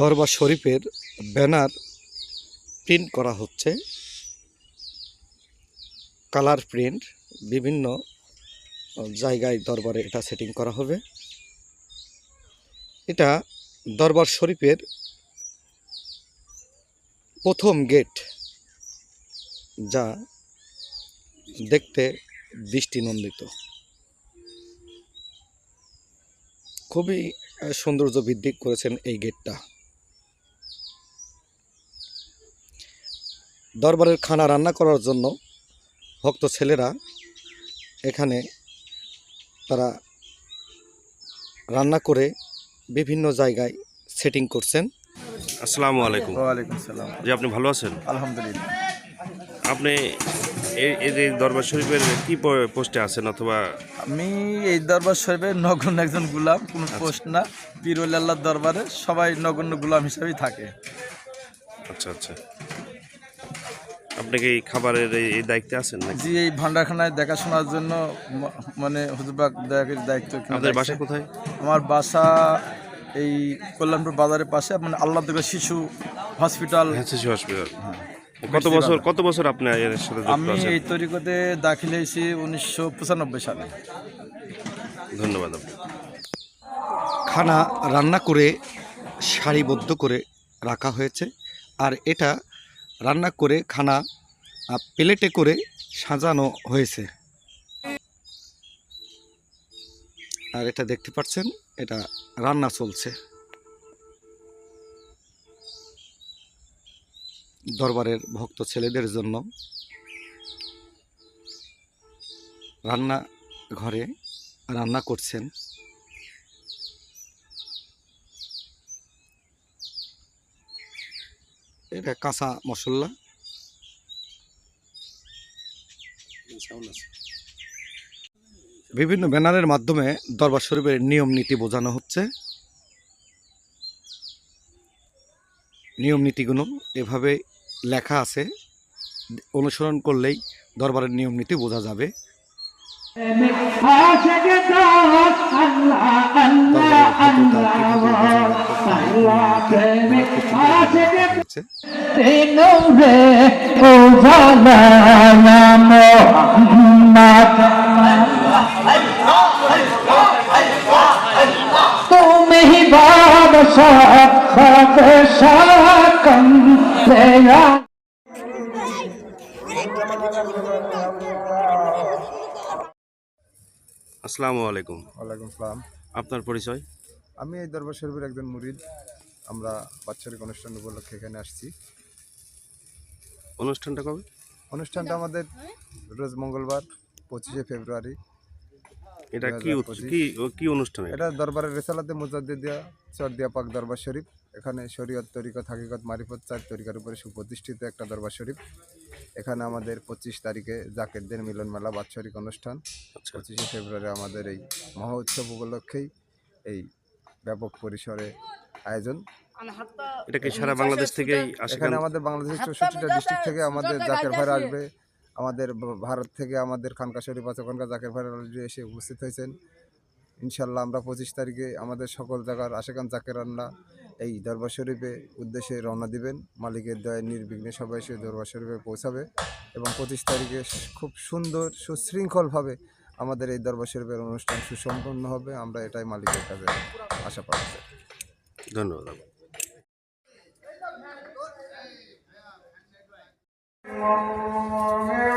দরবার শরীফের banner print করা হচ্ছে। কালার প্রিন্ট, বিভিন্ন জায়গায় দরবারে এটা সেটিং করা হবে। এটা দরবার শরীফের প্রথম গেট, যা দেখতে দৃষ্টিনন্দিত। খুবই সৌন্দর্য বৃদ্ধি করেছেন এই গেটটা। দরবারের খানা রান্না করার জন্য ভক্ত ছেলেরা এখানে তারা রান্না করে বিভিন্ন জায়গায় সেটিং করছেন। আসসালামু আলাইকুম। ওয়ালাইকুম সালাম জি আপনি ভালো আছেন? আলহামদুলিল্লাহ। আপনি এই এই যে দরবার শরীফের কি প- পোস্টে আছেন অথবা? আমি এই দরবার শরীফের নগণ্য একজন গুলাম কোনো পোস্ট না। পিরুল আল্লাহর দরবারে সবাই নগণ্য গুলাম হিসাবেই থাকে। আচ্ছা আচ্ছা। আপনি কি এই খাবারের এই দায়িত্বে আছেন নাকি? জি এই ভান্ডারখানায় দেখাশোনার জন্য মানে হুজুরবাগ দায়িত্ব আপনার বাসা কোথায়? আমার বাসা এই কল্যাণপুর বাজারের পাশে মানে আল্লাহ দেবের শিশু হসপিটাল। হ্যাঁ শিশু হসপিটাল। কত বছর কত বছর আপনি এর সাথে আমি এই তরিকতে দাখিল হয়েছি উনিশশো পঁচানব্বই সালে। ধন্যবাদ আপনাকে। খানা রান্না করে সারিবদ্ধ করে রাখা হয়েছে আর এটা রান্না করে, খানা প্লেটে করে সাজানো হয়েছে। আর এটা দেখতে পাচ্ছেন, এটা রান্না চলছে। দরবারের ভক্ত ছেলেদের জন্য রান্না ঘরে রান্না করছেন। এটা কাঁচা মশলা। বিভিন্ন ব্যানারের মাধ্যমে দরবার শরীফের নিয়ম নীতি বোঝানো হচ্ছে। নিয়ম নীতিগুলো এভাবে লেখা আছে। অনুসরণ করলেই দরবারের নিয়ম নীতি বোঝা যাবে। तेरा আসসালামু আলাইকুম। ওয়ালাইকুম সালাম। আপনার পরিচয়? আমি এই দরবার শরীফের একজন মুরিদ। আমরা বাৎসরিক অনুষ্ঠান উপলক্ষে এখানে আসছি। অনুষ্ঠানটা কবে? অনুষ্ঠানটা আমাদের রোজ মঙ্গলবার পঁচিশে ফেব্রুয়ারি। এটা কি কি কি অনুষ্ঠান এটা? দরবারের রেসালাতে মুজাদ্দিদিয়া চরদিয়া পাক দরবার শরীফ। এখানে শরীয়ত তরিকত হাকিকত মারিফত চার তরিকার উপরে সুপ্রতিষ্ঠিত একটা দরবার শরীফ। এখানে আমাদের পঁচিশ তারিখে জাকেরদের মিলন মেলা বাৎসরিক অনুষ্ঠান। আচ্ছা। পঁচিশে ফেব্রুয়ারি আমাদের এই মহা উৎসব উপলক্ষেই এই ব্যাপক পরিসরে আয়োজন। এটা কি সারা বাংলাদেশ থেকেই এখানে আমাদের বাংলাদেশের চৌষট্টিটা ডিস্ট্রিক্ট থেকে আমাদের জাকের ভাইরা আসবে। আমাদের ভারত থেকে আমাদের খানকা শরীফ আছে ওখানকার জাকের ভাইরা অলরেডি এসে উপস্থিত হয়েছেন। ইনশাল্লাহ আমরা পঁচিশ তারিখে আমাদের সকল জায়গার আশেখান জাকের রান্না এই দরবার শরীফে উদ্দেশ্যে রওনা দিবেন। মালিকের দয়া নির্বিঘ্নে সবাই এসে দরবার শরীফে পৌঁছাবে এবং পঁচিশ তারিখে খুব সুন্দর সুশৃঙ্খলভাবে আমাদের এই দরবার শরীফের অনুষ্ঠান সুসম্পন্ন হবে। আমরা এটাই মালিকের কাছে আশা পাচ্ছি। ধন্যবাদ। Oh,